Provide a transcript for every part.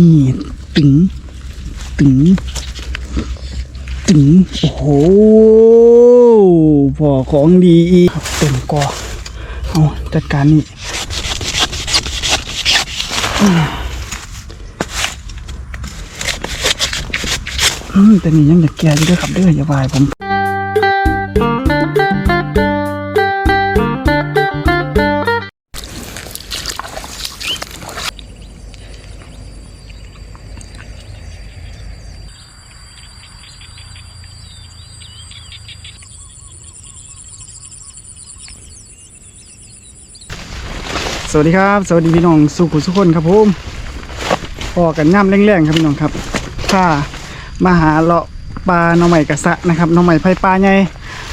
นี่ตึง ตึง ตึง โอ้โหพอของดีอีกเต็มกอเอาจัดการนี่อืมแต่นี่ยังอยากแก่อยู่ด้วยครับเด้ออย่าวายผม สวัสดีครับ สวัสดีพี่น้องสุขุสุขคนครับผมพอกันย่ำแรงๆครับพี่น้องครับถ้ามาหาเลาะปลาหน่อไม้กระสะนะครับหน่อไม้ไผ่ปลาใหญ่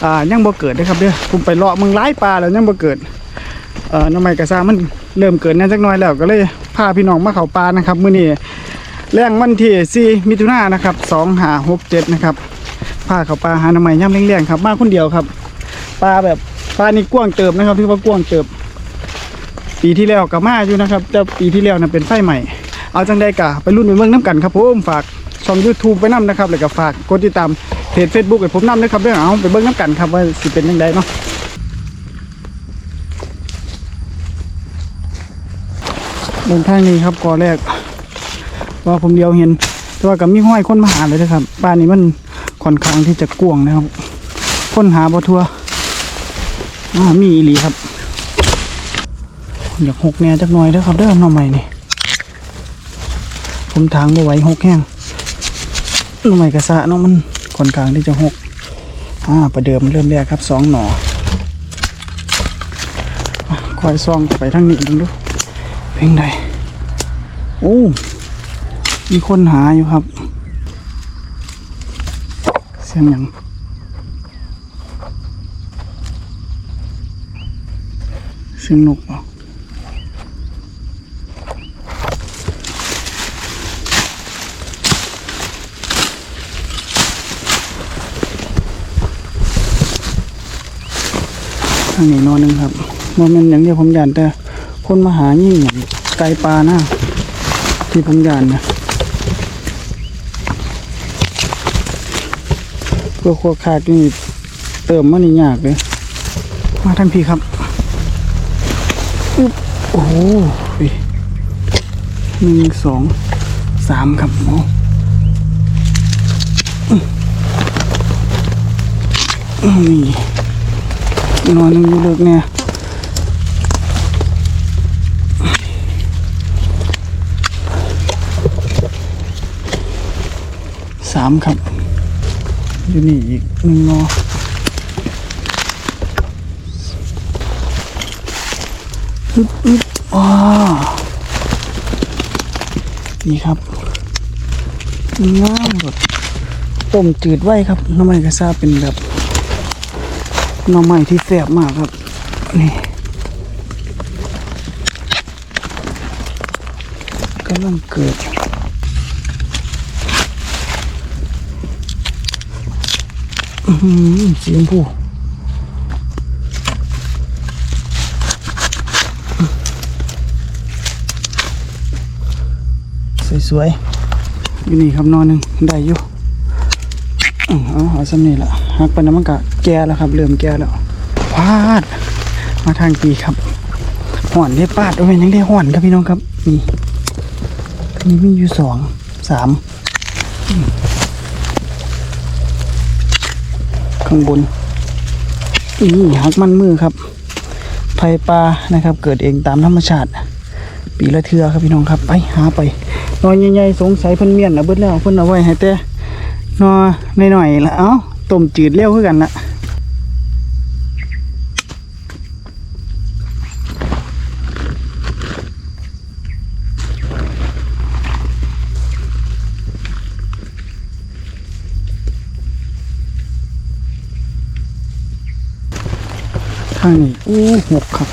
อ่ายังบ่เกิดเด้อครับเด้อผมไปเลาะมึงหลายปลาแล้วยังบ่เกิดเอ่อหน่อไม้กระสะมันเริ่มเกิดแน่จักหน่อยแล้วก็เลยพาพี่น้องมาเขาปลานะครับมื้อนี้แรงวันที่4มิถุนายนนะครับ2567นะครับพาเขาปลาหาหน่อไม้ย่ำแรงๆครับมาคนเดียวครับปลาแบบปลานี่กว้างเติบนะครับที่ว่ากว้างเติบ ปีที่แล้วกับมาอยู่นะครับแต่ปีที่แล้วนะเป็นไฟใหม่ เอาจังได้กะไปรุ่นไปเมืองน้ำกันครับผมฝากช่อง YouTube ไปนํนะครับแล้วก็ฝากกดติดตามเพจ Facebook ให้ผมนํนะครับเรื่องเอาไปเบิ่งน้ำกันครับว่าสิเป็นยังไงเนาะเดินทางนี้ครับก่อแรกว่าผมเดียวเห็นแต่ว่ากับมีห้อยคนมาหาเลยนะครับบ้านนี้มันค่อนข้างที่จะกว้างนะครับค้นหาบ่ทัวมีอีหลีครับ อยากหกแน่จักหน่อยเด้อครับเด้อหน่อใหม่นี่ผมทางบ่ไหวหกแห้งหน่อใหม่กระสะเนาะมันค่อนข้างที่จะหกอ่าประเดิมเริ่มแรกครับสองหน่อคอยซองไปทางนี้ดูดูเพ่งใดโอ้มีคนหาอยู่ครับ เสียงยังเสียงนกเหรอ ทางนี้นอนหนึ่งครับโมเมนต์อย่างเดียวผมยานแต่คนมาหายิ่งไก่ปลาน้าที่ผมยานนะเพื่อควขาดนี่เติมมันนี่ยากเลยมาทันพี่ครับโอ้โหหนึ่งสองสามครับโอ้อื้ ออื้อนี่นอนนึงอยู่เลิกเนี่ยสามครับ อยู่นี่อีกหนึ่งนออึบอึบว้านี่ครับงามแบบต้มจืดไว้ครับน้ำมันกระซาเป็นแบบ หน่อไม้ที่แซ่บมากครับ นี่กำลังเกิดอือหือสีชมพูสวยๆอยู่นี่ครับนอนหนึ่งได้อยู่อืมเอาเอาสำนี่ละ ฮักไปน้ำมันกะแก่แล้วครับ เริ่มแก่แล้วพาด มาทางปีครับห่อนได้ปาดโอ้ยยังได้ห่อนครับพี่น้องครับ นี่นี่มีอยู่สองสามข้างบนนี่ฮักมันมือครับไผ่ปลานะครับ เกิดเองตามธรรมชาติ ปีละเทือครับพี่น้องครับ ไปหาไปนอนใหญ่ๆสงสัยเพิ่นเมียนนะเบิดแล้วเพิ่นเอาไว้ให้แต่นอหน่อยๆละเอ้า ต้มจืดเร็วขึ้นกันละทางนี้อู้หกครับ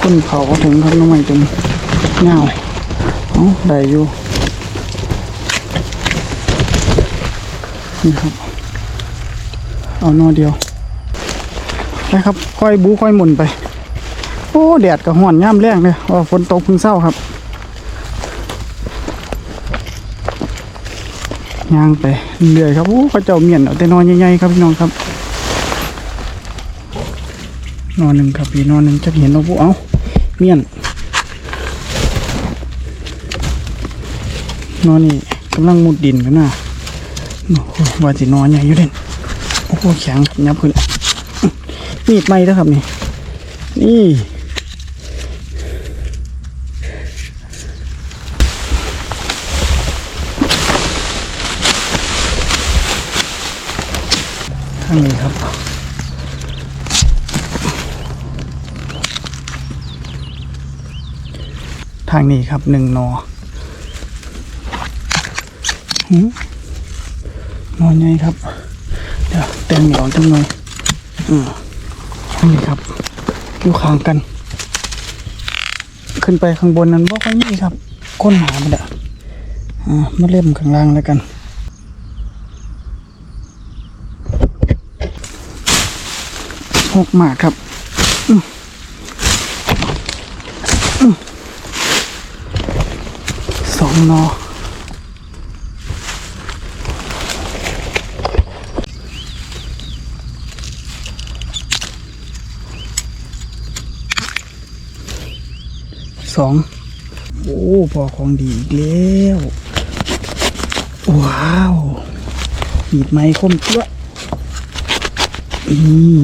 คนเผาถึงครับน้องใหม่จนเงาเอ้าได้อยู่นี่ครับ เอานอเดียวไปครับค่อยบูค่อยหมุนไป โอ้แดดกับห่อนย่ำแรงเลยว่าฝนตกเพึ่งเศร้าครับย่างไปเรื่อยครับโอ้เขาเจ้าเมียนเอาแต่นอนใหญ่ๆครับพี่น้องครับ นอนหนึ่งครับพี่นอนหนึ่งจะเห็นเอาผู้เอาเมียนนอนนี่กำลังมุดดินกันนะโอ้โหว่าสินอนใหญ่อยู่เด่น โอ้โหแข็งยับขึ้นมีดไหมแล้วครับนี่ นี่ทางนี้ครับทางนี้ครับหนึ่งนอหืมนอนไงครับ เดี๋ยวเต็มเหนียวจังเลยอืมนี่ครับ อยู่ข้างกัน ขึ้นไปข้างบนนั้นบอกว่านี่ครับค้นหามันอะอ่ามาเล่มข้างล่างแล้วกันหกหมากครับอืมอืมสองนอ สองโอ้พอของดีอีกแล้วว้าวบีดไม้คมตัวนี่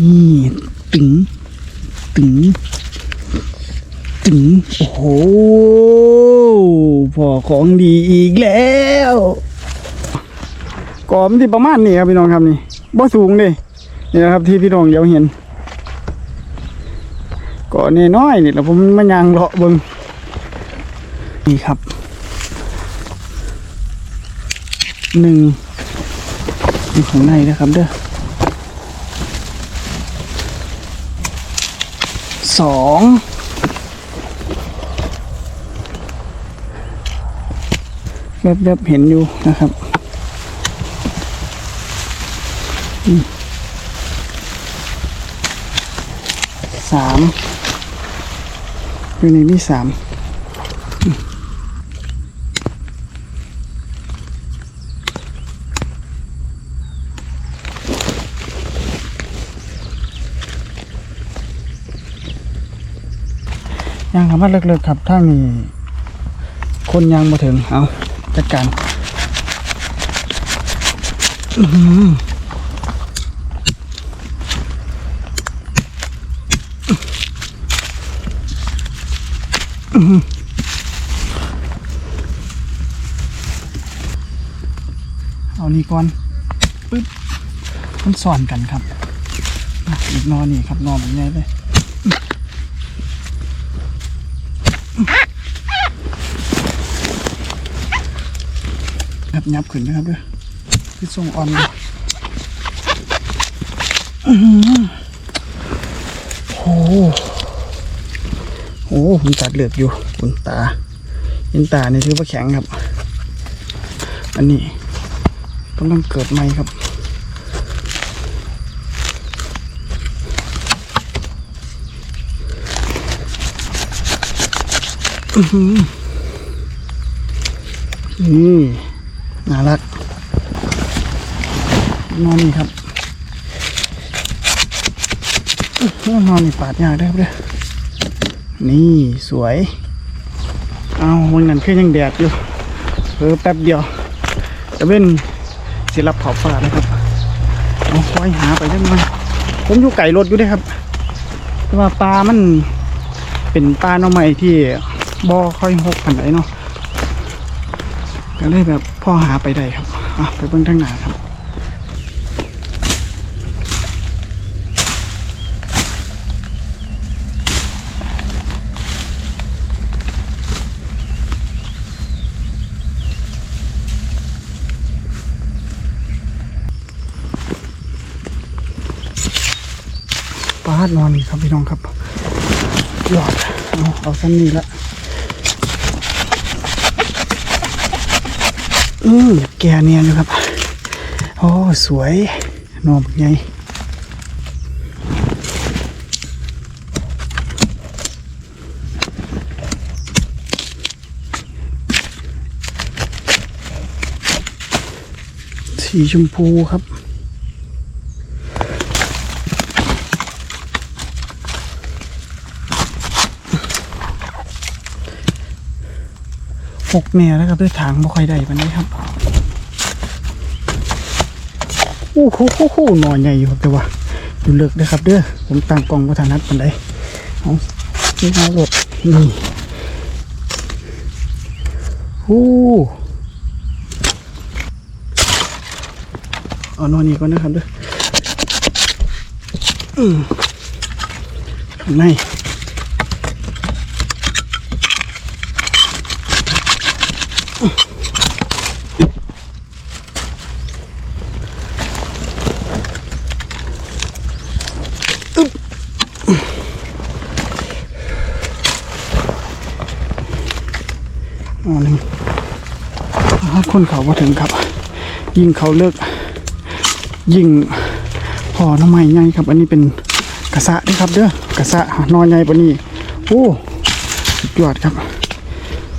นี่ตึง ตึง ตึง โอ้โหพอของดีอีกแล้วกอมที่ประมาณนี้ครับพี่น้องครับนี่บ่สูงเลยนี่นะครับที่พี่น้องเดี๋ยวเห็น ก็นน้อยนี่แหละผมมันยางเลาะเบิงนี่ครับหนึ่งอยู่ข้างในนะครับเด้อสองแวบๆเห็นอยู่นะครับอืมสาม อยู่ในนี่สามยังคำว่าเลิกๆครับถ้ามีคนยังมาถึงเอาจัดการ อือ เอานี่ก่อนปึ๊บมันสอนกันครับอะอีกนอนนี่ครับนอนแบบนี้เลยครับยับขึ้นนะครับด้วยคือทรงอ่อนโอ้ อ้โหผมตัดเหลือกอยู่คุณตาเห็นตานี่ถือว่าแข็งครับ อันนี้กำลังเกิดใหม่ครับอือหือนี่น่ารักนอนนี่ครับนอนนี่ปาดยากได้ครับเด้อ นี่สวย เอาวันนั้นคือยังแดดอยู่เออแป๊บเดียวจะเป็นศิลปขอบฟ้านะครับเอาคอยหาไปจังมันผมอยู่ไก่รถอยู่ด้วยครับ แต่ว่าปลามันเป็นปลาหน่อไม้ที่บ่อค่อยหกผันไหนเนาะก็เลยแบบพ่อหาไปได้ครับอะไปเบิ่งทางหน้าครับาดนอนครับพี่น้องครับหลอดเอาเอาสั้นนี่ละอือแกเนียนอยู่ครับ โอ้สวยนอนไงสีชมพูครับ หกแน่แล้วครับด้วยทางบ่ค่อยได้ปานนี้ครับโอ้โหโหโหหนอนใหญ่อยู่ครับแต่ว่าอยู่เลิกเด้ครับ เด้อผมตั้งกล้องวัฒนัดปานใดเอานี่เอาหลดนี่โอ้เอานอนนี้ก่อนนะครับเด้ออืมข้างใน อ๋อหนึ่งอ่าคนเขามาถึงครับ ยิงเขาเลิก ยิงพอน้ำไม้ใหญ่ครับ อันนี้เป็นกระสะด้วยครับ เด้อกระสะนอนใหญ่ปะนี่โอ้สุดยอดครับ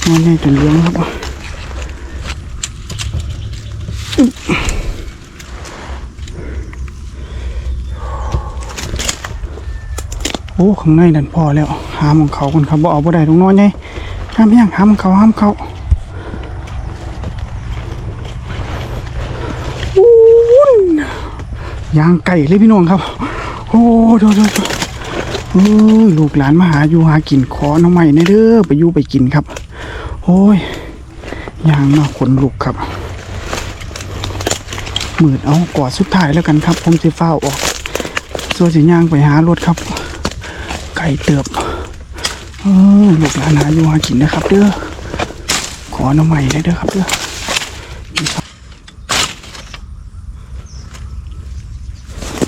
นอนใหญ่จนเลี้ยงครับ โอ้ข้างในนั่นพอแล้วหามของเขาคนครับบ่เอาบ่ได้ตรงนอนใหญ่ห้ามยังห้ามเขาห้ามเขาอู้ยยางไก่เลยพี่น้องครับ โอ้ดูดูดูเอ้ลูกหลานมาหาอยู่หากินขอน้องใหม่ในเด้อไปอยู่ไปกินครับ โอ้ยยางมาขนลุกครับหมืดเอากอดสุดท้ายแล้วกันครับผมจะเฝ้าออกส่วนสิย่างไปหารถครับ ไก่เติบเออลูกหลานหาอยู่หากินนะครับ เด้อขอน้ำใหม่ได้เด้อครับเด้อ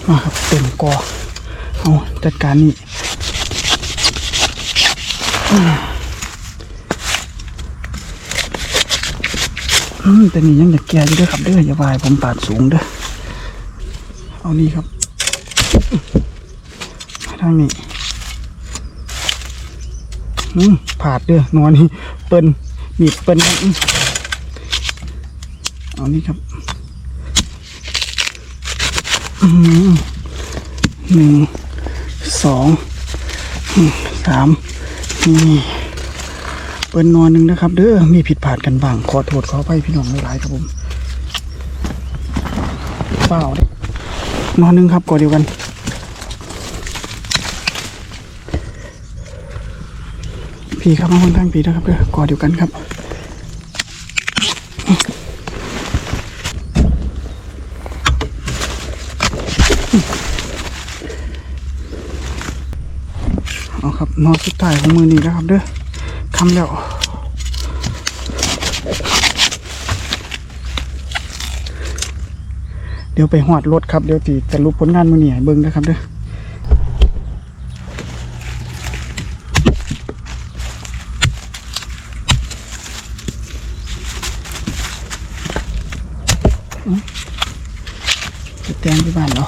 มาครับเต็มกอเอาจัดการนี่อืมแต่นี่ยังอยากแก่อยู่เด้อครับเด้ออย่าวายผมปาดสูงเด้อเอานี่ครับทางนี้ ผาดเด้อนอนนี่เปิ้นมีดเปิ้นครับอืมเอานี่ครับหนึ่งสองสามนี่เปิ้นนอนหนึ่งนะครับ เด้อมีผิดพลาดกันบ้าง ขอโทษขอไปพี่น้องหลายๆครับผมเปล่าเด้นอนหนึ่งครับกอเดียวกัน ผีครับมาคนตั้งผีนะครับเด้อกอเดียวกันครับเอาครับนอนสุดท้ายของมือนี้นะครับเด้อคำแล้วเดี๋ยวไปหอดรถครับเดี๋ยวสีจะรูปผลงานมือนี้ให้เบิ้งนะครับเด้อ จะแตงที่บ้านเรา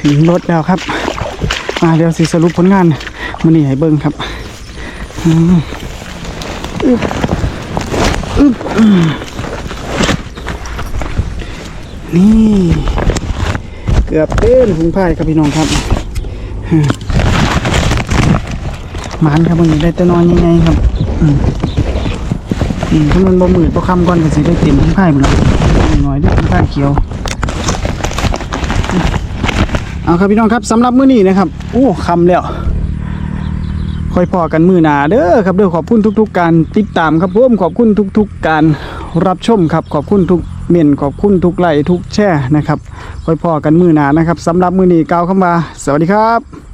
ถึงรถแล้วครับมาเดี๋ยวสิสรุปผลงานมันนี่ให้เบิ้งครับอืมอึบอึบนี่เกือบเต้นหุงพ่ายครับพี่น้องครับมหมานครับมันนี้ได้แต่นอนยังไงครับอืมอืมถ้ามันบ่มืดบ่คำก่อนก็สิได้เต็มทั้งพ่ายหมดแล้วหน่อยเด้อข้างเขียว เอาครับพี่น้องครับสำหรับมื้อนี้นะครับโอ้คำแล้วค่อยพอกันมือหนาเด้อครับเด้อขอบคุณทุก ๆ การติดตามครับผมขอบคุณทุก ๆ การรับชมครับขอบคุณทุกเม่นขอบคุณทุกไลค์ทุกแช่นะครับค่อยพอกันมือหนานะครับสำหรับมื้อนี้กล่าวคำว่าสวัสดีครับ